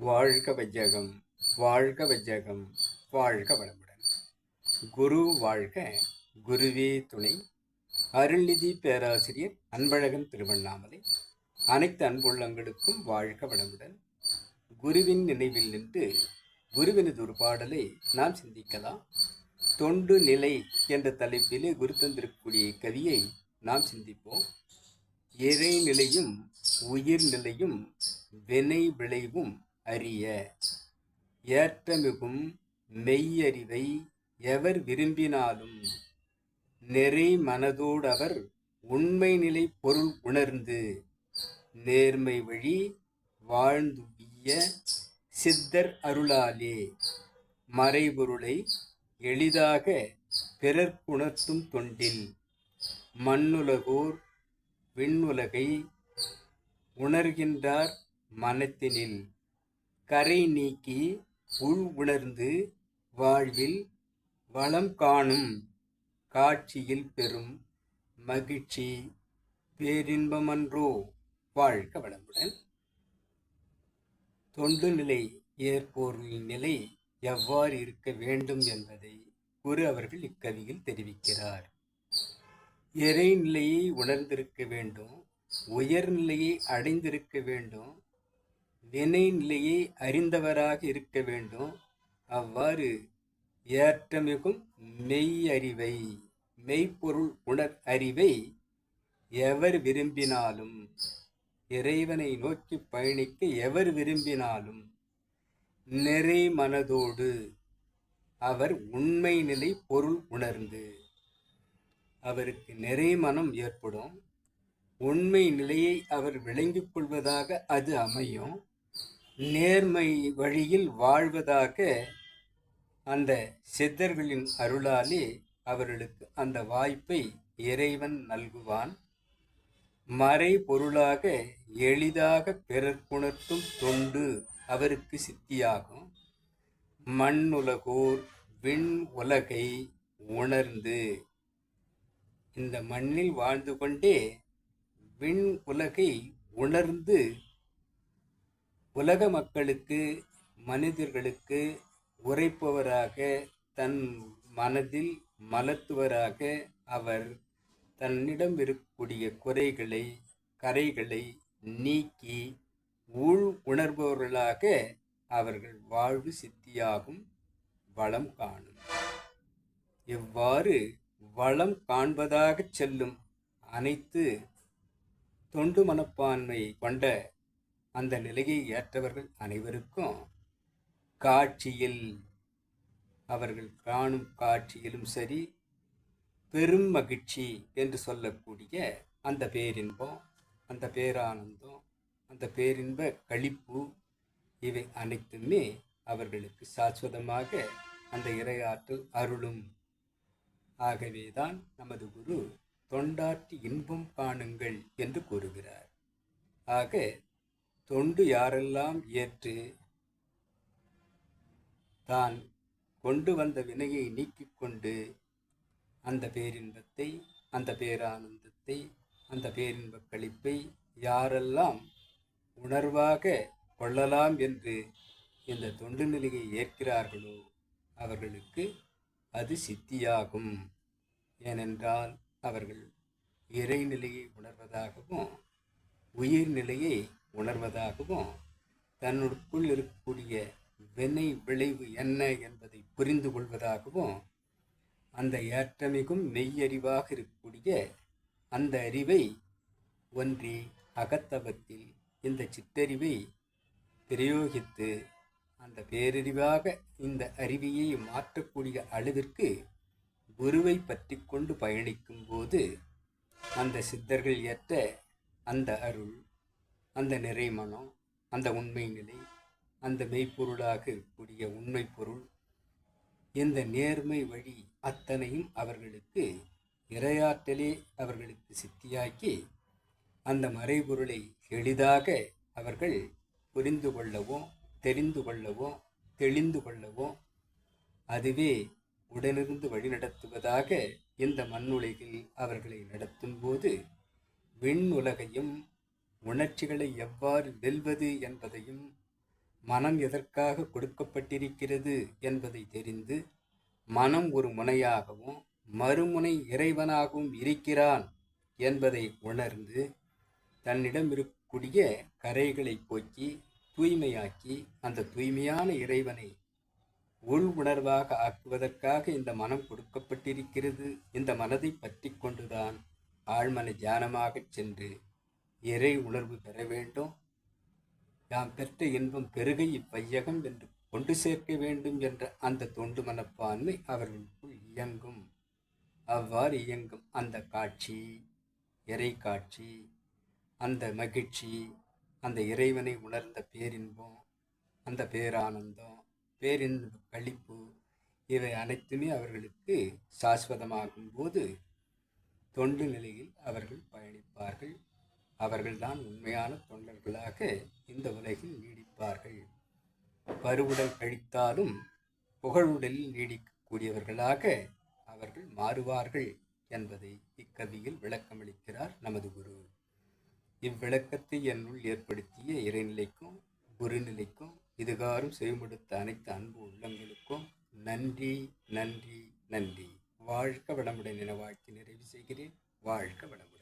வாழ்க வையகம் வாழ்க வையகம் வாழ்க வளமுடன். குரு வாழ்க குருவே துணை. அருள்நிதி பேராசிரியர் அன்பழகன் திருவண்ணாமலை. அனைத்து அன்புள்ளங்களுக்கும் வாழ்க வளமுடன். குருவின் நினைவில் நின்று குருவினது ஒரு பாடலை நாம் சிந்திக்கலாம். தொண்டு நிலை என்ற தலைப்பிலே குரு தந்திருக்கக்கூடிய கவியை நாம் சிந்திப்போம். இறைநிலையும் உயிர்நிலையும் வினை விளைவும் அறிய. ஏற்றமிகும் மெய்யறிவை எவர் விரும்பினாலும் நெறி மனதோடவர் உண்மை நிலை பொருள் உணர்ந்து நேர்மை வழி வாழ்ந்துவிய சித்தர் அருளாலே மறைபொருளை எளிதாக பிறர்க்குணர்த்தும் தொண்டில் மண்ணுலகோர் விண்ணுலகை உணர்கின்றார் மனத்தினில். கரை நீக்கி உள் உணர்ந்து வாழ்வில் வளம் காணும் காட்சியில் பெறும் மகிழ்ச்சி. பேரின்பமன்றோ? வாழ்க வளமுடன். தொண்டு நிலை ஏற்போரின் நிலை எவ்வாறு இருக்க வேண்டும் என்பதை குரு அவர்கள் இக்கவியில் தெரிவிக்கிறார். இறைநிலையை உணர்ந்திருக்க வேண்டும் உயர்நிலையை அடைந்திருக்க வேண்டும் வினை நிலையை அறிந்தவராக இருக்க வேண்டும். அவ்வாறு ஏற்றமிகும் மெய் அறிவை மெய்ப்பொருள் உணர் அறிவை எவர் விரும்பினாலும் இறைவனை நோக்கி பயணிக்க எவர் விரும்பினாலும் நிறை மனதோடு அவர் உண்மை நிலை பொருள் உணர்ந்து அவருக்கு நிறை மனம் ஏற்படும். உண்மை நிலையை அவர் விளங்கிக் கொள்வதாக அது அமையும். நேர்மை வழியில் வாழ்வதாக அந்த சித்தர்களின் அருளாலே அவர்களுக்கு அந்த வாய்ப்பை இறைவன் நல்குவான். மறை பொருளாக எளிதாக பிறர்க்குணர்த்தும் தொண்டு அவருக்கு சித்தியாகும். மண்ணுலகோர் விண் உலகை உணர்ந்து இந்த மண்ணில் வாழ்ந்து கொண்டே விண் உலகை உணர்ந்து உலக மக்களுக்கு மனிதர்களுக்கு உரைப்பவராக தன் மனதில் மலத்துவராக அவர் தன்னிடம் இருக்கக்கூடிய குறைகளை கரைகளை நீக்கி உள் உணர்பவர்களாக அவர்கள் வாழ்வு சித்தியாகும் வளம் காணும். இவ்வாறு வளம் காண்பதாகச் செல்லும் அனைத்து தொண்டு மனப்பான்மை கொண்ட அந்த நிலையை ஏற்றவர்கள் அனைவருக்கும் காட்சியில் அவர்கள் காணும் காட்சியிலும் சரி பெரும் மகிழ்ச்சி என்று சொல்லக்கூடிய அந்த பேரின்பம் அந்த பேரானந்தம் அந்த பேரின்ப களிப்பு இவை அனைத்துமே அவர்களுக்கு சாஸ்வதமாக அந்த இரையாற்றல் அருளும். ஆகவேதான் நமது குரு தொண்டாற்றி இன்பம் காணுங்கள் என்று கூறுகிறார். ஆக தொண்டு யாரெல்லாம் ஏற்று தான் கொண்டு வந்த வினையை நீக்கிக் கொண்டு அந்த பேரின்பத்தை அந்த பேரானந்தத்தை அந்த பேரின்பக் களிப்பை யாரெல்லாம் உணர்வாக கொள்ளலாம் என்று இந்த தொண்டு நிலையை ஏற்கிறார்களோ அவர்களுக்கு அது சித்தியாகும். ஏனென்றால் அவர்கள் இறைநிலையை உணர்வதாகவும் உயிர்நிலையை உணர்வதாகவும் தன்னுக்குள் இருக்கக்கூடிய வினை விளைவு என்ன என்பதை புரிந்து கொள்வதாகவும் அந்த ஏற்றமிகும் மெய்யறிவாக இருக்கக்கூடிய அந்த அறிவை ஒன்றி அகத்தவத்தில் இந்த சித்தறிவை பிரயோகித்து அந்த பேரறிவாக இந்த அறிவியை மாற்றக்கூடிய அளவிற்கு குருவை பற்றி கொண்டு பயணிக்கும் போது அந்த சித்தர்கள் ஏற்ற அந்த அருள் அந்த நிறைமனம் அந்த உண்மை நிலை அந்த மெய்ப்பொருளாக இருக்கக்கூடிய உண்மை பொருள் இந்த நேர்மை வழி அத்தனையும் அவர்களுக்கு இரையாற்றலே அவர்களுக்கு சித்தியாக்கி அந்த மறைபொருளை எளிதாக அவர்கள் புரிந்து கொள்ளவும் தெரிந்து கொள்ளவும் தெளிந்து கொள்ளவும் அதுவே உடனிருந்து வழிநடத்துவதாக இந்த மண்ணுலகில் அவர்களை நடத்தும்போது விண் உலகையும் உணர்ச்சிகளை எவ்வாறு வெல்வது என்பதையும் மனம் எதற்காக கொடுக்கப்பட்டிருக்கிறது என்பதை தெரிந்து மனம் ஒரு முனையாகவும் மறுமுனை இறைவனாகவும் இருக்கிறான் என்பதை உணர்ந்து தன்னிடம் இருக்கக்கூடிய கரைகளை போக்கி தூய்மையாக்கி அந்த தூய்மையான இறைவனை உள் உணர்வாக ஆக்குவதற்காக இந்த மனம் கொடுக்கப்பட்டிருக்கிறது. இந்த மனதை பற்றி கொண்டுதான் ஆழ்மன தியானமாகச் சென்று இறை உணர்வு பெற வேண்டும். யாம் பெற்ற இன்பம் பெருகை இவ்வையகம் என்று கொண்டு சேர்க்க வேண்டும் என்ற அந்த தொண்டு மனப்பான்மை அவர்களுக்குள் இயங்கும். அவ்வாறு இயங்கும் அந்த காட்சி இறை காட்சி அந்த மகிழ்ச்சி அந்த இறைவனை உணர்ந்த பேரின்பம் அந்த பேரானந்தம் பேரின்ப கழிப்பு இவை அனைத்துமே அவர்களுக்கு சாஸ்வதமாகும் போது தொண்டு நிலையில் அவர்கள் அவர்கள்தான் உண்மையான தொண்டர்களாக இந்த உலகில் நீடிப்பார்கள். பருவுடல் கழித்தாலும் புகழுடலில் நீடிக்கக்கூடியவர்களாக அவர்கள் மாறுவார்கள் என்பதை இக்கவியில் விளக்கமளிக்கிறார் நமது குரு. இவ்விளக்கத்தை என்னுள் ஏற்படுத்திய இறைநிலைக்கும் குருநிலைக்கும் இதுகாரும் செய்முடுத்த அனைத்து அன்பு உள்ளங்களுக்கும் நன்றி நன்றி நன்றி. வாழ்க வளமுடன் என வாழ்த்தி நிறைவு செய்கிறேன். வாழ்க வளமுடன்.